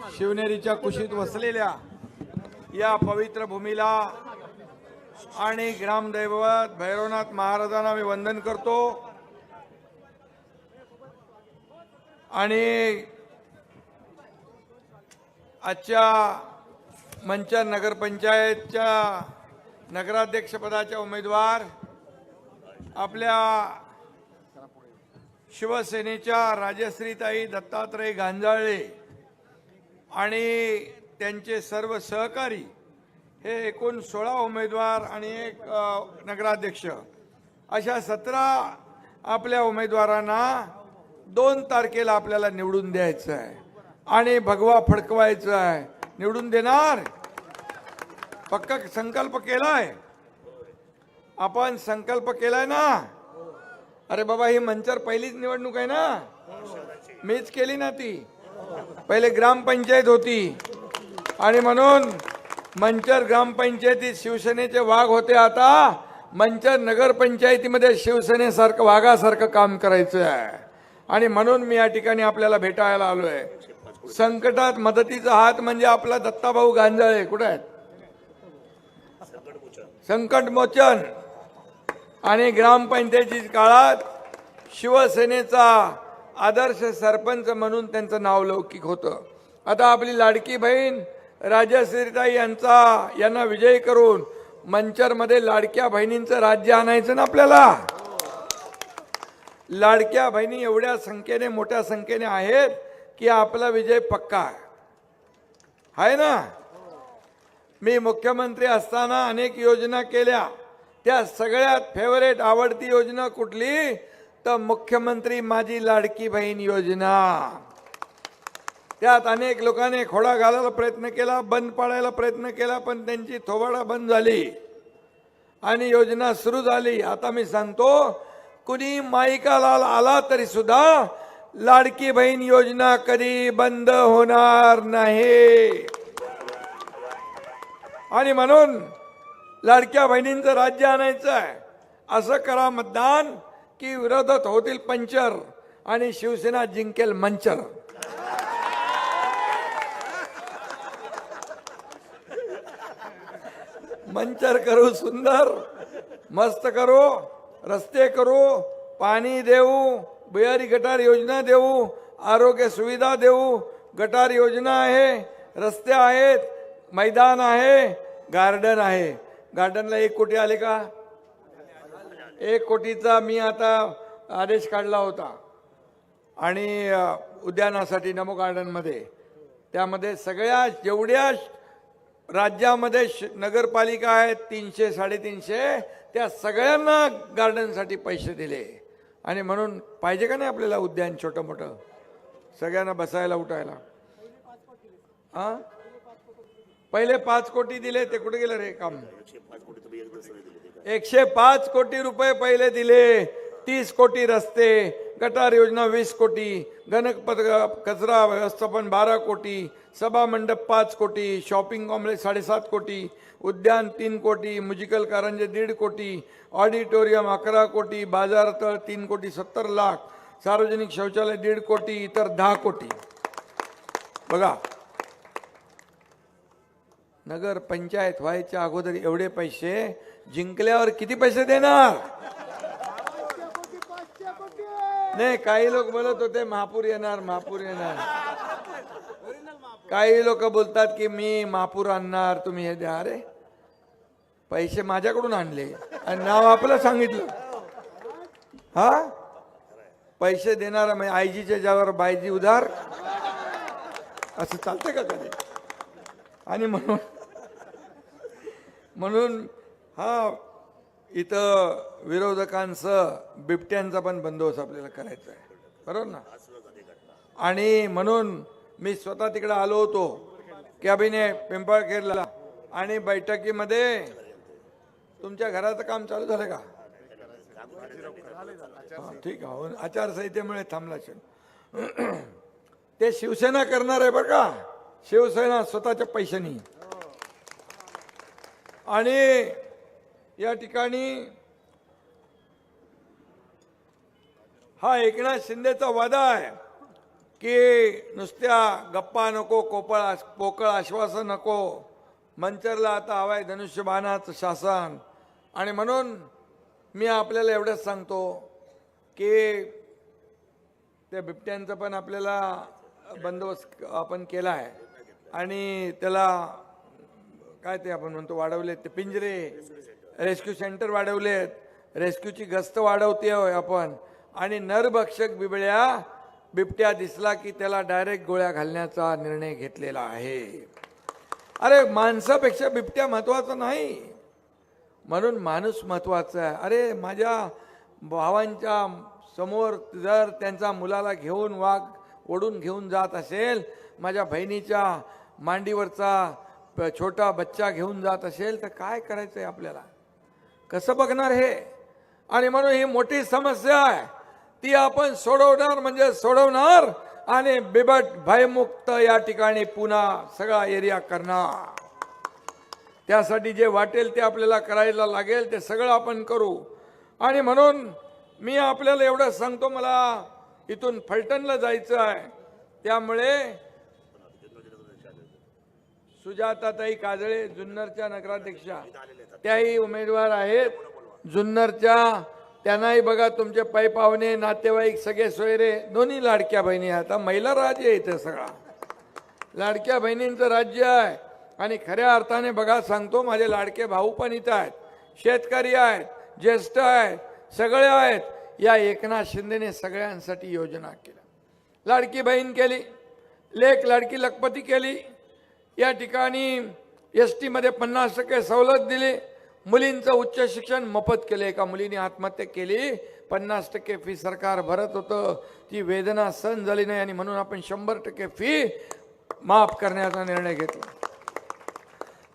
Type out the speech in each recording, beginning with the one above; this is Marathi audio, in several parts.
शिवनेरीच्या कुशीत वसलेल्या या पवित्र भूमीला आणि ग्रामदैवत भैरवनाथ महाराजांना मी वंदन करतो. आणि आजच्या मंचर नगरपंचायतच्या नगराध्यक्षपदाच्या उमेदवार आपल्या शिवसेनेच्या राजश्रीताई दत्तात्रय गांजाळे आणि त्यांचे सर्व सहकारी हे एकूण सोळा उमेदवार आणि एक नगराध्यक्ष. अशा सतरा आपल्या उमेदवारांना दोन तारखेला आपल्याला निवडून द्यायचं आहे. आणि भगवा फडकवायचं आहे. निवडून देणार? पक्का संकल्प केलाय? आपण संकल्प केलाय ना? अरे बाबा ही मंचर पहिलीच निवडणूक आहे ना? मीच केली ना ती. पहिले ग्रामपंचायत होती. आणि म्हणून मंचर ग्रामपंचायतीत शिवसेनेचे वाघ होते आता. मंचर नगरपंचायतीमध्ये शिवसेनेसारखं वाघासारखं काम करायचं आहे आणि म्हणून मी या ठिकाणी आपल्याला भेटायला आलो आहे संकटात मदतीचा हात म्हणजे आपला दत्ताभाऊ गांजाळे. कुठे आहेत? संकट मोचन. आणि ग्रामपंचायती काळात शिवसेनेचा आदर्श सरपंच म्हणून त्यांचं नाव लौकिक होतं. आता आपली लाडकी बहीण राजश्रीताई यांचा यांना विजयी करून मंचरमध्ये लाडक्या बहिणींचं राज्य आणायचं ना आपल्याला? लाडक्या बहिणी एवढ्या संख्येने मोठ्या संख्येने आहेत की आपला विजय पक्का आहे. ना? मी मुख्यमंत्री असताना अनेक योजना केल्या. त्या सगळ्यात फेवरेट आवडती योजना कुठली? तर मुख्यमंत्री माझी लाडकी बहीण योजना. त्यात अनेक लोकांनी खोडा घालायला प्रयत्न केला बंद पाडायला प्रयत्न केला पण त्यांची थोबाडा बंद झाली. आणि योजना सुरू झाली. आता मी सांगतो कुणी माईकाला आला तरी सुद्धा लाडकी बहीण योजना कधी बंद होणार नाही. आणि म्हणून लाडक्या बहिणींचं राज्य आणायचं आहे असं करा मतदान. की विरोधात होतील पंचर आणि शिवसेना जिंकेल मंचर. मंचर करू सुंदर मस्त करू रस्ते करू पाणी देऊ बिहारी गटार योजना देऊ आरोग्य सुविधा देऊ. गटार योजना आहे रस्ते आहेत मैदान आहे गार्डन आहे. गार्डनला एक कोटी आले का? एक कोटीचा मी आता आदेश काढला होता. आणि उद्यानासाठी नमो गार्डनमध्ये. त्यामध्ये सगळ्या जेवढ्या राज्यामध्ये श- नगरपालिका आहेत तीनशे साडेतीनशे त्या सगळ्यांना गार्डनसाठी पैसे दिले. आणि म्हणून पाहिजे का नाही आपल्याला उद्यान छोटं मोठं? सगळ्यांना बसायला उठायला? हां पहिले पाच कोटी दिले ते कुठे गेले रे काम? एकशे पाच कोटी रुपये पहिले दिले तीस कोटी रस्ते गटार योजना वीस कोटी गणपत कचरा व्यवस्थापन बारा कोटी सभा मंडप पाच कोटी शॉपिंग कॉम्प्लेक्स साडेसात कोटी उद्यान तीन कोटी म्युझिकल कारंजे दीड कोटी ऑडिटोरियम अकरा कोटी बाजारतळ तीन कोटी सत्तर लाख सार्वजनिक शौचालय दीड कोटी इतर दहा कोटी. बघा नगर पंचायत व्हायच्या अगोदर एवढे पैसे जिंकल्यावर किती पैसे देणार? नाही काही लोक बोलत होते महापूर येणार महापूर येणार. काही लोक बोलतात की मी महापूर आणणार तुम्ही हे द्या. अरे पैसे माझ्याकडून आणले आणि नाव आपलं सांगितलं. हा? पैसे देणारा म्हणजे आयजीच्या ज्यावर बायजी उधार? असं चालतंय का कधी? आणि म्हणून म्हणून हा इथं विरोधकांचं बिबट्यांचा पण बंदोबस्त आपल्याला करायचा आहे. बरोबर ना? आणि म्हणून मी स्वतः तिकडे आलो होतो कॅबिनेट पिंपळखेरला आणि बैठकीमध्ये तुमच्या घराचं काम चालू झालं का? ठीक आहे. हो, आचारसंहितेमुळे थांबला असेल ते शिवसेना करणार आहे बरं का? शिवसेना स्वतःच्या पैशानी. आणि या ठिकाणी हा एकनाथ शिंदेचा वादा आहे की नुसत्या गप्पा नको कोपळ पोकळ आश्वासन नको. मंचरला आता हवाय धनुष्यबाणाचं शासन. आणि म्हणून मी आपल्याला एवढंच सांगतो की त्या बिबट्यांचा पण आपल्याला बंदोबस्त आपण केला आहे. आणि त्याला काय ते आपण म्हणतो वाढवलेत ते पिंजरे. Rescue centre वाढवलेत. रेस्क्यूची गस्त वाढवते आपण. आणि नरभक्षक बिबळ्या बिबट्या दिसला की त्याला डायरेक्ट गोळ्या घालण्याचा निर्णय घेतलेला आहे. अरे माणसापेक्षा बिबट्या महत्त्वाचं नाही. म्हणून माणूस महत्त्वाचा आहे. अरे माझ्या भावांच्या समोर जर त्यांचा मुलाला घेऊन वाघ ओढून घेऊन जात असेल माझ्या बहिणीच्या मांडीवरचा छोटा बच्चा घेऊन जात असेल तर काय करायचं आहे आपल्याला? कसं बघणार हे? आणि म्हणून ही मोठी समस्या आहे. ती आपण सोडवणार म्हणजे सोडवणार आणि बिबट भयमुक्त या ठिकाणी पुन्हा सगळा एरिया करणार. त्यासाठी जे वाटेल ते आपल्याला करायला लागेल ते सगळं आपण करू. आणि म्हणून मी आपल्याला एवढं सांगतो मला इथून फलटणला जायचं आहे. त्यामुळे सुजाताताई काजळे जुन्नरच्या नगराध्यक्षा. त्याही उमेदवार आहेत. जुन्नरच्या त्यांनाही बघा तुमचे पै पाहुणे नातेवाईक सगळे सोयरे दोन्ही लाडक्या बहिणी आता महिला राज्य आहे इथं सगळा. लाडक्या बहिणींचं राज्य आहे. आणि खऱ्या अर्थाने बघा सांगतो माझे लाडके भाऊ पण इथं आहेत. शेतकरी आहेत ज्येष्ठ आहेत सगळे आहेत. या एकनाथ शिंदेने सगळ्यांसाठी योजना केल्या. लाडकी बहीण केली लेख लाडकी लखपती केली या ठिकाणी एस टीमध्ये पन्नास टक्के सवलत दिली. मुलींचं उच्च शिक्षण मोफत केले. एका मुलीने आत्महत्या केली. पन्नास टक्के फी सरकार भरत होतं. ती वेदना सहन झाली नाही आणि म्हणून आपण शंभर टक्के फी माफ करण्याचा निर्णय घेतला.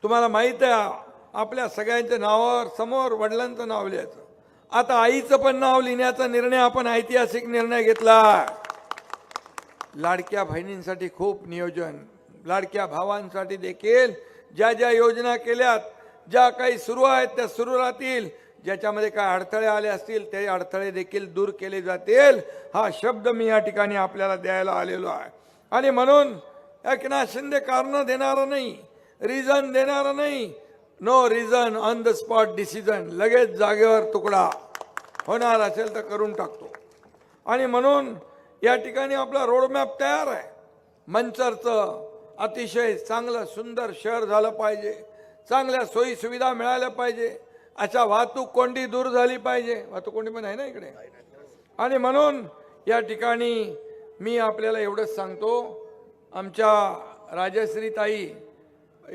तुम्हाला माहीत आहे आपल्या सगळ्यांच्या नावावर समोर वडिलांचं नाव लिहायचं. आता आईचं पण नाव लिहिण्याचा निर्णय आपण ऐतिहासिक निर्णय घेतला. लाडक्या बहिणींसाठी खूप नियोजन. लाडक्या भावांसाठी देखील ज्या ज्या योजना केल्यात ज्या काही सुरू आहेत त्या सुरू राहतील. ज्याच्यामध्ये काय अडथळे आले असतील ते अडथळे देखील दूर केले जातील. हा शब्द मी या ठिकाणी आपल्याला द्यायला आलेलो आहे. आणि म्हणून एकनाथ शिंदे कारण देणारं नाही रिझन देणारं नाही. No reason on the spot decision लगेच जागेवर तुकडा. होणार असेल तर करून टाकतो. आणि म्हणून या ठिकाणी आपला रोडमॅप तयार आहे. मंचरचं अतिशय चांगलं सुंदर शहर झालं पाहिजे. चांगल्या सोयीसुविधा मिळाल्या पाहिजे. अशा वाहतूक कोंडी दूर झाली पाहिजे. वाहतूक कोंडी पण आहे ना इकडे? आणि म्हणून या ठिकाणी मी आपल्याला एवढंच सांगतो. आमच्या राजश्रीताई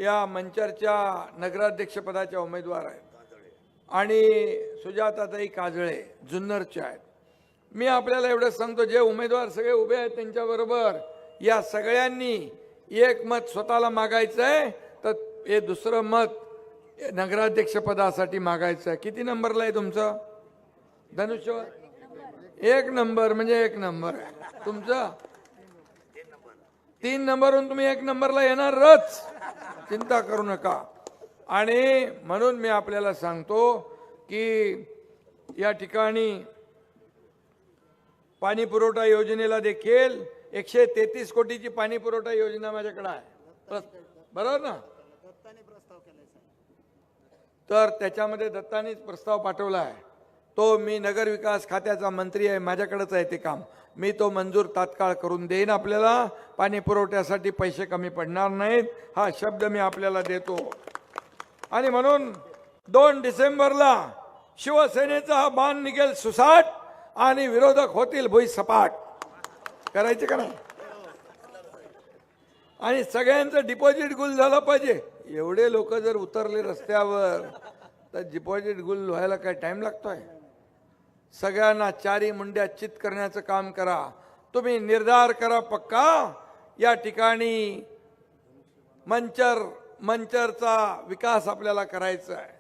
या मंचरच्या नगराध्यक्षपदाच्या उमेदवार आहेत. आणि सुजाताताई काजळे जुन्नरच्या आहेत. मी आपल्याला एवढंच सांगतो जे उमेदवार सगळे उभे आहेत त्यांच्याबरोबर या सगळ्यांनी एक मत स्वतःला मागायचं आहे तर हे दुसरं मत नगराध्यक्षपदासाठी मागायचं आहे किती नंबरला आहे तुमचं? धनुष्य एक नंबर म्हणजे एक नंबर. तुमचं? तीन नंबरहून तुम्ही एक नंबरला येणारच. चिंता करू नका. आणि म्हणून मी आपल्याला सांगतो की या ठिकाणी पाणी पुरवठा योजनेला देखील एकशे तेहतीस कोटीची पाणी पुरवठा योजना माझ्याकडे आहे. बरोबर ना? तर त्याच्यामध्ये दत्तानीच प्रस्ताव पाठवला आहे. तो मी नगरविकास खात्याचा मंत्री आहे माझ्याकडंच आहे ते काम. मी तो मंजूर तात्काळ करून देईन आपल्याला. पाणी पुरवठ्यासाठी पैसे कमी पडणार नाहीत. हा शब्द मी आपल्याला देतो. आणि म्हणून दोन डिसेंबरला शिवसेनेचा हा बाण निघेल सुसाट आणि विरोधक होतील भुई सपाट करायचे का नाही? आणि सगळ्यांचं डिपॉझिट गुल झाला पाहिजे. एवढे लोक जर उतरले रस्त्यावर तर डिपॉझिट गुल व्हायला काय टाइम लागतोय? सगळ्यांना चारी मुंड्या चित करण्याचं काम करा. तुम्ही निर्धार करा पक्का या ठिकाणी मंचर मंचरचा विकास आपल्याला करायचा आहे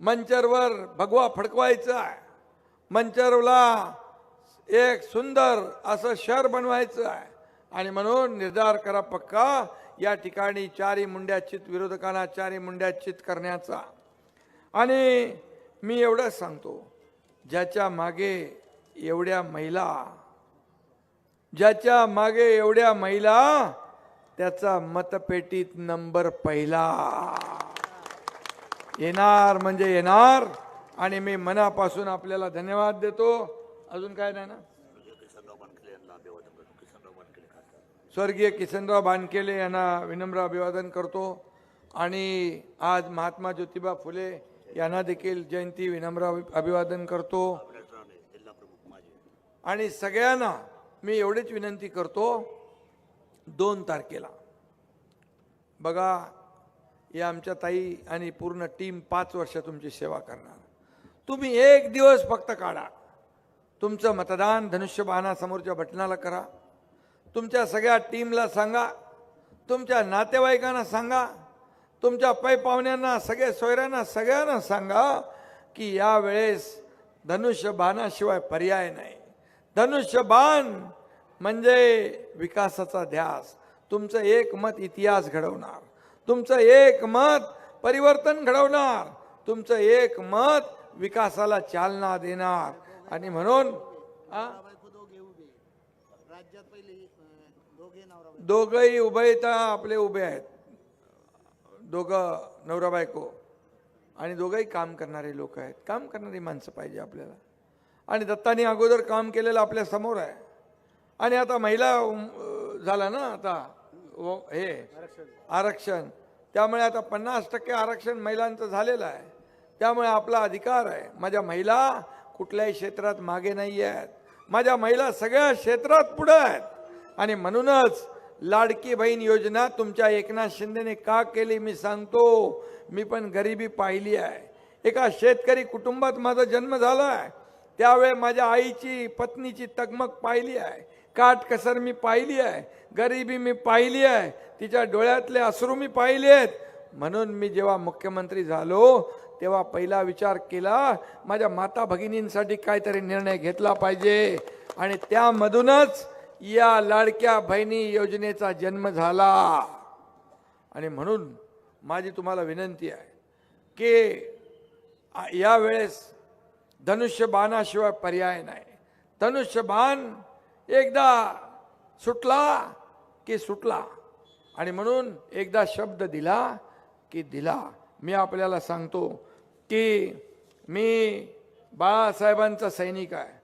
मंचरवर भगवा फडकवायचा आहे मंचरला एक सुंदर असं शहर बनवायचं आहे. आणि म्हणून निर्धार करा पक्का या ठिकाणी चारी मुंड्याचित विरोधकांना चारी मुंड्याचित करण्याचा. आणि मी एवढंच सांगतो ज्याच्या मागे एवढ्या महिला ज्याच्या मागे एवढ्या महिला त्याचा मतपेटीत नंबर पहिला. येणार म्हणजे येणार आणि मी मनापासून आपल्याला धन्यवाद देतो. अजून काय नाही ना? स्वर्गीय किसनराव बानकेले यांना विनम्र अभिवादन करतो. आणि आज महात्मा ज्योतिबा फुले यांना देखील जयंती विनम्र अभि- अभिवादन करतो. आणि सगळ्यांना मी एवढीच विनंती करतो दोन तारखेला. बघा या आमच्या ताई आणि पूर्ण टीम पाच वर्ष तुमची सेवा करणार. तुम्ही एक दिवस फक्त काढा. तुमचं मतदान धनुष्यबाणासमोरच्या बटनाला करा. तुमच्या सगळ्या टीमला सांगा. तुमच्या नातेवाईकांना सांगा. तुमच्या पै पाहुण्यांना सगळ्या सोयऱ्यांना सगळ्यांना सांगा की यावेळेस धनुष्यबाणाशिवाय पर्याय नाही. धनुष्यबाण म्हणजे विकासाचा ध्यास. तुमचं एक मत इतिहास घडवणार. तुमचं एक मत परिवर्तन घडवणार. तुमचं एक मत विकासाला चालना देणार. आणि म्हणून दोघही उभे दोघंही तर आपले उभे आहेत. दोघं नवरा बायको आणि दोघंही काम करणारे लोक आहेत. काम करणारी माणसं पाहिजे आपल्याला. आणि दत्तानी अगोदर काम केलेलं आपल्यासमोर आहे. आणि आता महिला झाला ना आता हे आरक्षण. त्यामुळे आता पन्नास टक्के आरक्षण महिलांचं झालेलं आहे. त्यामुळे आपला अधिकार आहे. माझ्या महिला कुठल्याही क्षेत्रात मागे नाही आहेत. माझ्या महिला सगळ्या क्षेत्रात पुढं आहेत. आणि म्हणूनच लाडकी बहीण योजना तुमच्या एकनाथ शिंदेने का केली मी सांगतो. मी पण गरिबी पाहिली आहे. एका शेतकरी कुटुंबात माझा जन्म झाला आहे त्यावेळी माझ्या आईची पत्नीची तगमग पाहिली आहे. काटकसर मी पाहिली आहे. गरिबी मी पाहिली आहे. तिच्या डोळ्यातले अश्रू मी पाहिले आहेत. म्हणून मी जेव्हा मुख्यमंत्री झालो तेव्हा पहिला विचार केला माझ्या माता भगिनींसाठी काहीतरी निर्णय घेतला पाहिजे. आणि त्यामधूनच या लाडक्या बहिणी योजनेचा जन्म झाला. आणि म्हणून माझी तुम्हाला विनंती आहे की यावेळेस धनुष्यबाणाशिवाय पर्याय नाही. धनुष्यबाण एकदा सुटला की सुटला. आणि म्हणून एकदा शब्द दिला की दिला. मी आपल्याला सांगतो की मी बाळासाहेबांचा सैनिक आहे.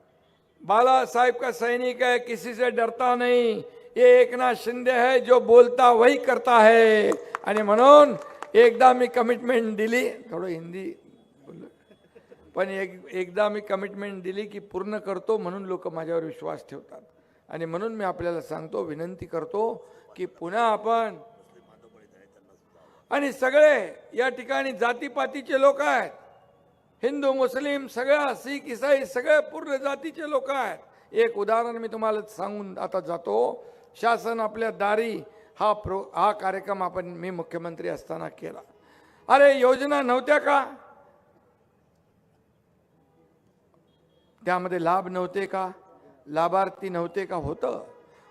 बालासाहेब का सैनिक है किसी से डरता नहीं. ये एकनाथ शिंदे है जो बोलता वही करता है. आणि म्हणून एकदा मी कमिटमेंट दिली थोडं हिंदी पण एक एकदा मी कमिटमेंट दिली की पूर्ण करतो म्हणून लोक माझ्यावर विश्वास ठेवतात. आणि म्हणून मी आपल्याला सांगतो विनंती करतो की पुन्हा आपण आणि सगळे या ठिकाणी जातीपातीचे लोक आहेत. हिंदू मुस्लिम सगळ्या शीख इसाई सगळे पूर्ण जातीचे लोक आहेत. एक उदाहरण मी तुम्हाला सांगून आता जातो. शासन आपल्या दारी हा प्रो हा कार्यक्रम आपण मी मुख्यमंत्री असताना केला. अरे योजना नव्हत्या का? त्यामध्ये लाभ नव्हते का? लाभार्थी नव्हते का? होतं.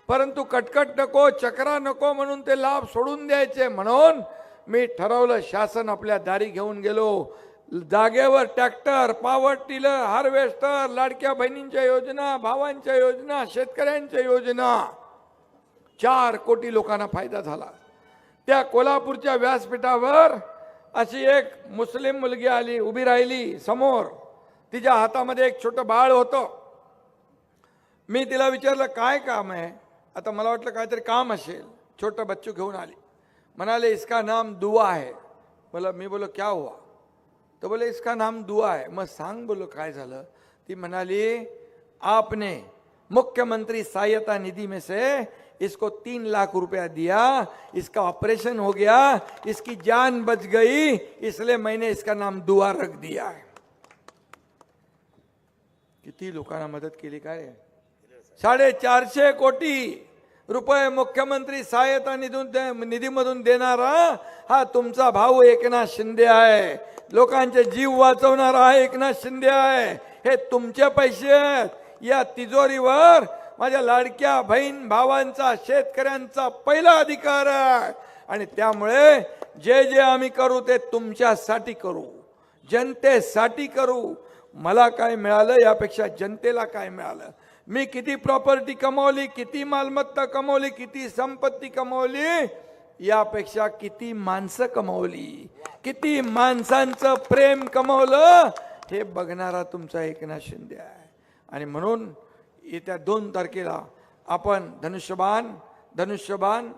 परंतु कटकट नको चक्रा नको म्हणून ते लाभ सोडून द्यायचे म्हणून मी ठरवलं शासन आपल्या दारी घेऊन गेलो. जागेवर ट्रॅक्टर पॉवर टिलर हार्वेस्टर लाडक्या बहिणींच्या योजना भावांच्या योजना शेतकऱ्यांच्या योजना. चार कोटी लोकांना फायदा झाला. त्या कोल्हापूरच्या व्यासपीठावर अशी एक मुस्लिम मुलगी आली उभी राहिली समोर. तिच्या हातामध्ये एक छोटं बाळ होतं. मी तिला विचारलं काय काम आहे? आता मला वाटलं काहीतरी काम असेल. छोटं बच्चू घेऊन आली. म्हणाले इसका नाम दुआ है। बोला मी बोलो, क्या हुआ? तो बोले, इसका नाम दुआ है। मग सांग बोलो, काय झालं? ती म्हणाली आपने मुख्यमंत्री सहायता निधि में से इसको तीन लाख रुपया दिया, इसका ऑपरेशन हो गया, इसकी जान बच गई, इसलिए मैंने इसका नाम दुआ रख दिया है। किती लोकांना मदत केली काय साडेचारशे कोटी। रुपये मुख्यमंत्री सहायता निधून निधीमधून देणारा हा तुमचा भाऊ एकनाथ शिंदे आहे. लोकांचे जीव वाचवणारा हा एकनाथ शिंदे आहे. हे तुमचे पैसे आहेत. या तिजोरीवर माझ्या लाडक्या बहीण भावांचा शेतकऱ्यांचा पहिला अधिकार आहे. आणि त्यामुळे जे जे आम्ही करू ते तुमच्यासाठी करू. जनतेसाठी करू. मला काय मिळालं यापेक्षा जनतेला काय मिळालं? मी किती प्रॉपर्टी कमवली किती मालमत्ता कमवली किती संपत्ती कमवली यापेक्षा किती माणसं कमवली किती माणसांचं प्रेम कमवलं हे बघणारा तुमचा एकनाथ शिंदे आहे. आणि म्हणून येत्या दोन तारखेला आपण धनुष्यबाण धनुष्यबाण